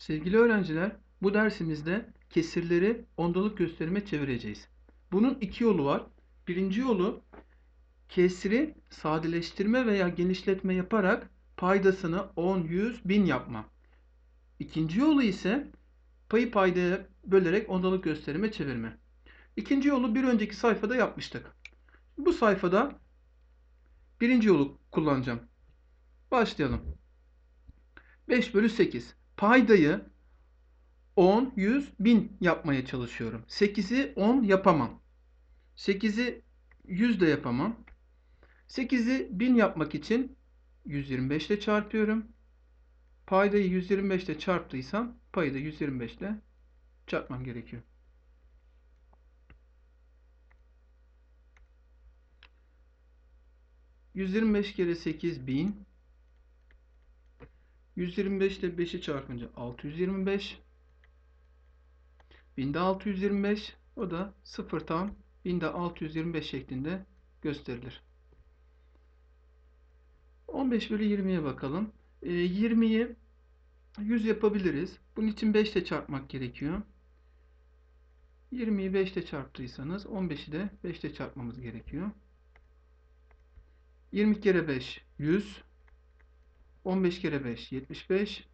Sevgili öğrenciler, bu dersimizde kesirleri ondalık gösterime çevireceğiz. Bunun iki yolu var. Birinci yolu kesri sadeleştirme veya genişletme yaparak paydasını 10, 100, 1000 yapma. İkinci yolu ise payı paydaya bölerek ondalık gösterime çevirme. İkinci yolu bir önceki sayfada yapmıştık. Bu sayfada birinci yolu kullanacağım. Başlayalım. 5 bölü 8. Paydayı 10, 100, 1000 yapmaya çalışıyorum. 8'i 10 yapamam. 8'i 100 de yapamam. 8'i 1000 yapmak için 125 ile çarpıyorum. Paydayı 125 ile çarptıysam payı da 125 ile çarpmam gerekiyor. ...125 kere 8 1000... 125 ile 5'i çarpınca 625. 1000'de 625. O da 0 tam 1000'de 625 şeklinde gösterilir. 15 bölü 20'ye bakalım. E, 20'yi 100 yapabiliriz. Bunun için 5 ile çarpmak gerekiyor. 20'yi 5 ile çarptıysanız 15'i de 5 ile çarpmamız gerekiyor. 20 kere 5 100. 15 kere 5 75.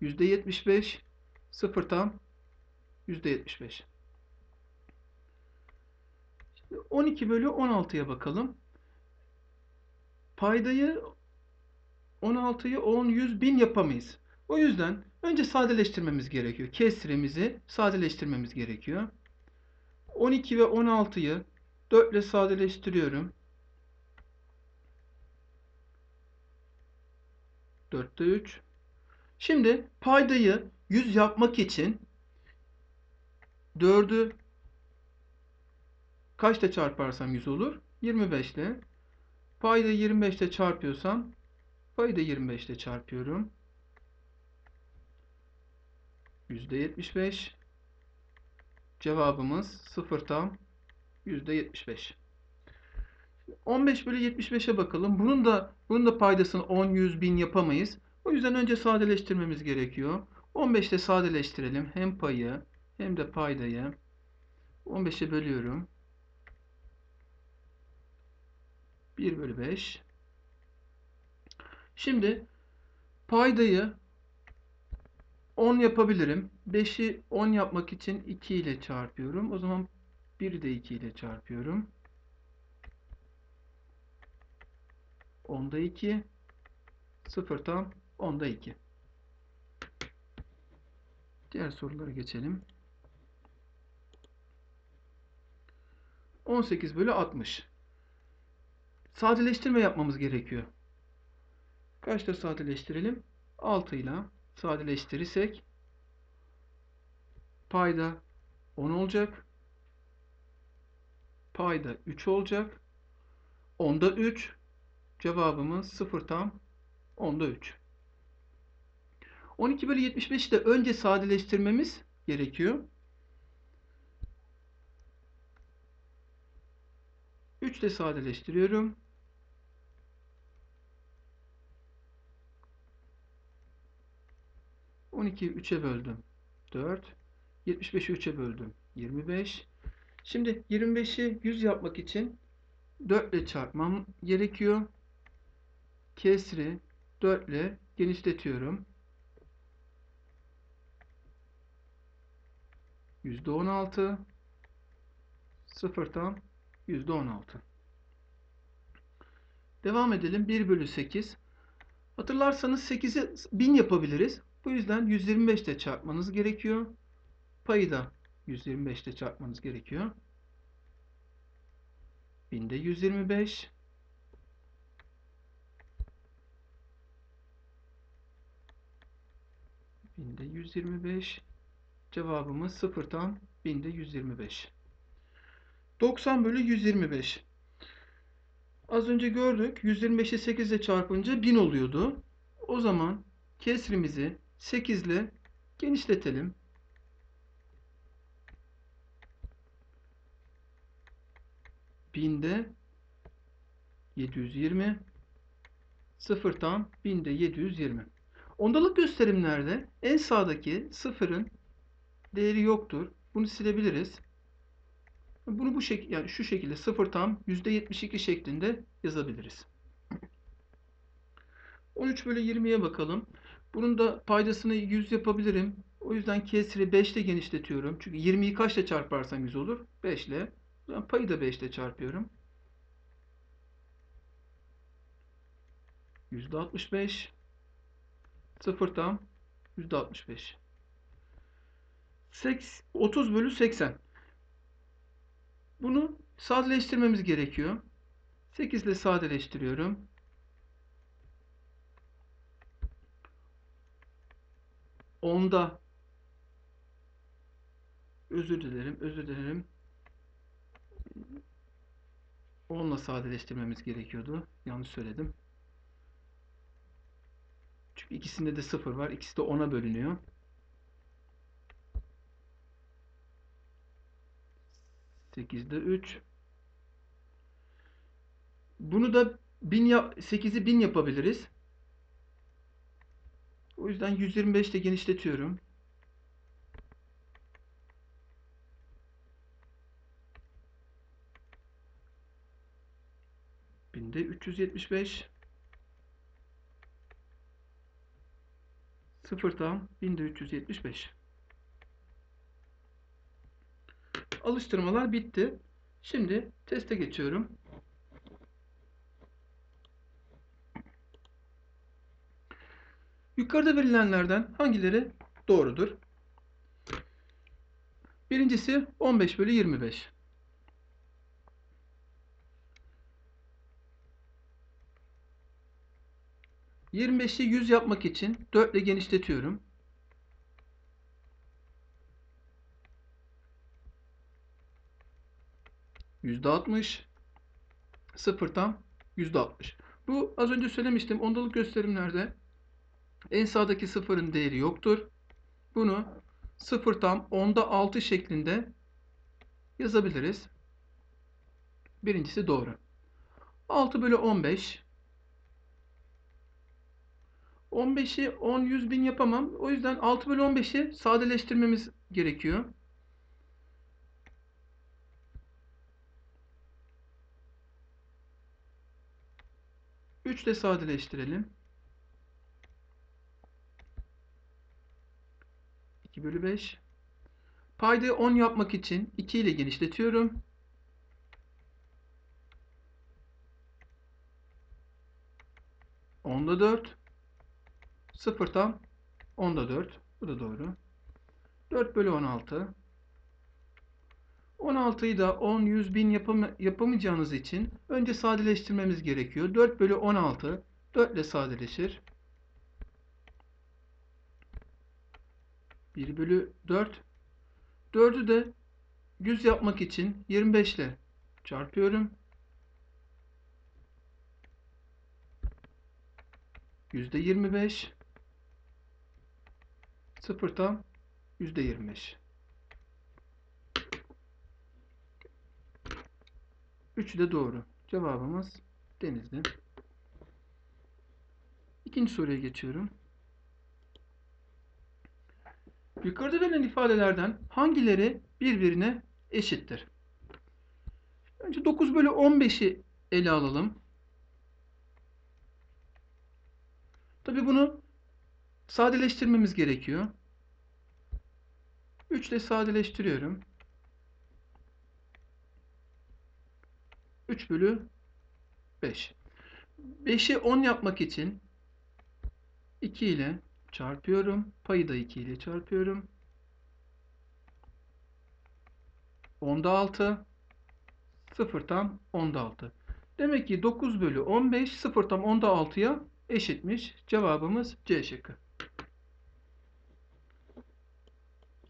Yüzde 75. 0 tam. Yüzde 75. 12 bölü 16'ya bakalım. Paydayı 16'yı 10, 100, 1000 yapamayız. O yüzden önce sadeleştirmemiz gerekiyor. Kesrimizi sadeleştirmemiz gerekiyor. 12 ve 16'yı 4 ile sadeleştiriyorum. 4'te 3. Şimdi paydayı 100 yapmak için 4'ü kaçta çarparsam 100 olur? 25 ile. Paydayı 25 ile çarpıyorsam payı da 25 ile çarpıyorum. %75. Cevabımız 0 tam %75. 15 bölü 75'e bakalım. Bunun da bunun da paydasını 10, 100, 1000 yapamayız. O yüzden önce sadeleştirmemiz gerekiyor. 15 ile sadeleştirelim. Hem payı hem de paydayı. 15'e bölüyorum. 1 bölü 5. Şimdi paydayı 10 yapabilirim. 5'i 10 yapmak için 2 ile çarpıyorum. O zaman 1'i de 2 ile çarpıyorum. 10'da 2 0 tam 10'da 2 Diğer sorulara geçelim. 18 bölü 60 Sadeleştirme yapmamız gerekiyor. Kaçta sadeleştirelim? 6 ile sadeleştirirsek payda 10 olacak. Payda 3 olacak. 10'da 3 Cevabımız 0 tam 10'da 3. 12 bölü 75'i de önce sadeleştirmemiz gerekiyor. 3 ile sadeleştiriyorum. On iki 3'e böldüm. 4. 75'i 3'e böldüm. 25. Şimdi 25'i 100 yapmak için 4 ile çarpmam gerekiyor kesri 4 ile genişletiyorum. %16 0 tam %16 Devam edelim. 1 bölü 8 Hatırlarsanız 8'i 1000 yapabiliriz. Bu yüzden 125 ile çarpmanız gerekiyor. Payı da 125 ile çarpmanız gerekiyor. 1000'de 125 Binde 125. Cevabımız 0 tam binde 125. 90 bölü 125. Az önce gördük. 125'i 8 ile çarpınca 1000 oluyordu. O zaman kesrimizi 8 ile genişletelim. Binde 720 0 tam binde 720. Ondalık gösterimlerde en sağdaki sıfırın değeri yoktur. Bunu silebiliriz. Bunu bu şekilde yani şu şekilde sıfır tam %72 şeklinde yazabiliriz. 13 bölü 20'ye bakalım. Bunun da paydasını 100 yapabilirim. O yüzden kesri 5 ile genişletiyorum. Çünkü 20'yi kaçla çarparsam 100 olur? 5 ile. O payı da 5 ile çarpıyorum. %65 0 tam %65 Seks- 30 bölü 80 Bunu sadeleştirmemiz gerekiyor. 8 ile sadeleştiriyorum. Onda özür dilerim, özür dilerim. 10'la sadeleştirmemiz gerekiyordu. Yanlış söyledim. İkisinde de 0 var. İkisi de 10'a bölünüyor. Sekizde 3. Bunu da 1000 yap 8'i 1000 yapabiliriz. O yüzden 125 ile genişletiyorum. Binde 375 0 tam 1375 Alıştırmalar bitti. Şimdi teste geçiyorum. Yukarıda verilenlerden hangileri doğrudur? Birincisi 15 bölü 25. ...25'i 100 yapmak için 4 ile genişletiyorum. %60 0 tam %60. Bu az önce söylemiştim. Ondalık gösterimlerde en sağdaki sıfırın değeri yoktur. Bunu 0 tam onda 6 şeklinde yazabiliriz. Birincisi doğru. 6 bölü 15 15'i 10 100 bin yapamam. O yüzden 6 bölü 15'i sadeleştirmemiz gerekiyor. Üç ile sadeleştirelim. 2 bölü 5. Paydayı 10 yapmak için 2 ile genişletiyorum. Onda 4. 0 tam. Onda 4. Bu da doğru. 4 bölü 16. 16'yı da 10, 100, 1000 yapam yapamayacağınız için önce sadeleştirmemiz gerekiyor. 4 bölü 16 4 ile sadeleşir. 1 bölü 4. 4'ü de 100 yapmak için 25 ile çarpıyorum. Yüzde 25. 0 tam yüzde 25. Üçü de doğru. Cevabımız Denizli. İkinci soruya geçiyorum. Yukarıda verilen ifadelerden hangileri birbirine eşittir? Önce 9 bölü 15'i ele alalım. Tabi bunu sadeleştirmemiz gerekiyor. 3 ile sadeleştiriyorum. 3 bölü 5. 5'i 10 yapmak için 2 ile çarpıyorum. Payı da 2 ile çarpıyorum. 10'da 6. 0 tam 10'da 6. Demek ki 9 bölü 15 0 tam 10'da 6'ya eşitmiş. Cevabımız C şıkkı.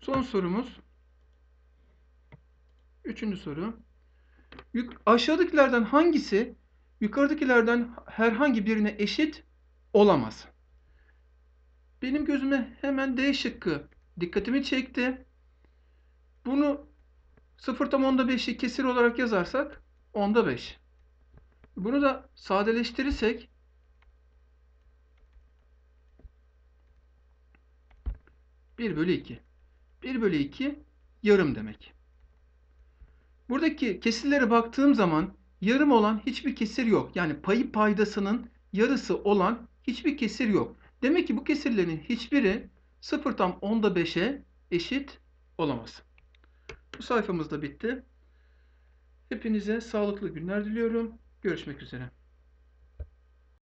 Son sorumuz. Üçüncü soru. Aşağıdakilerden hangisi yukarıdakilerden herhangi birine eşit olamaz? Benim gözüme hemen D şıkkı dikkatimi çekti. Bunu 0 tam onda 5'i kesir olarak yazarsak onda 5. Bunu da sadeleştirirsek 1 bölü 2. 1 bölü 2 yarım demek. Buradaki kesirlere baktığım zaman yarım olan hiçbir kesir yok. Yani payı paydasının yarısı olan hiçbir kesir yok. Demek ki bu kesirlerin hiçbiri 0 tam 10'da 5'e eşit olamaz. Bu sayfamız da bitti. Hepinize sağlıklı günler diliyorum. Görüşmek üzere.